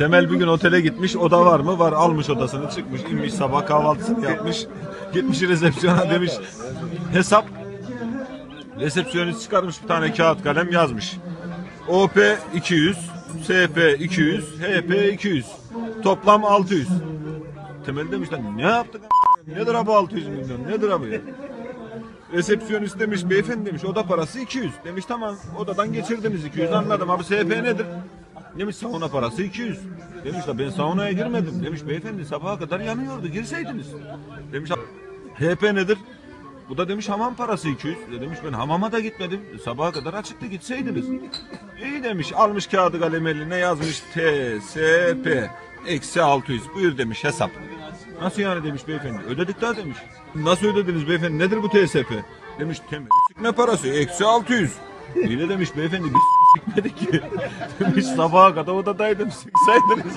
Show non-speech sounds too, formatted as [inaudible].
Temel bir gün otele gitmiş. Oda var mı? Var. Almış odasını çıkmış. inmiş sabah kahvaltısını yapmış. Gitmiş resepsiyona demiş. Hesap. Resepsiyonist çıkarmış bir tane kağıt kalem yazmış. OP 200, SP 200, HP 200. Toplam 600. Temel demiş lan ne yaptık? Nedir abi 600 milyon? Nedir abi ya? Resepsiyonist demiş beyefendi demiş oda parası 200. Demiş tamam odadan geçirdiniz 200 anladım abi SP nedir? Demiş sauna parası 200. Demiş da ben saunaya girmedim. Demiş beyefendi sabaha kadar yanıyordu girseydiniz. Demiş HP nedir? Bu da demiş hamam parası 200. E demiş ben hamama da gitmedim. E, sabaha kadar açıktı gitseydiniz. İyi demiş almış kağıdı kalem eline yazmış TSP eksi 600. Buyur demiş hesap. Nasıl yani demiş beyefendi. Ödedik daha demiş. Nasıl ödediniz beyefendi? Nedir bu TSP? Demiş temel sikme parası eksi 600. De demiş beyefendi biz [laughs] sikmedik ki. [laughs] demiş sabaha kadar odadaydım siksaydınız.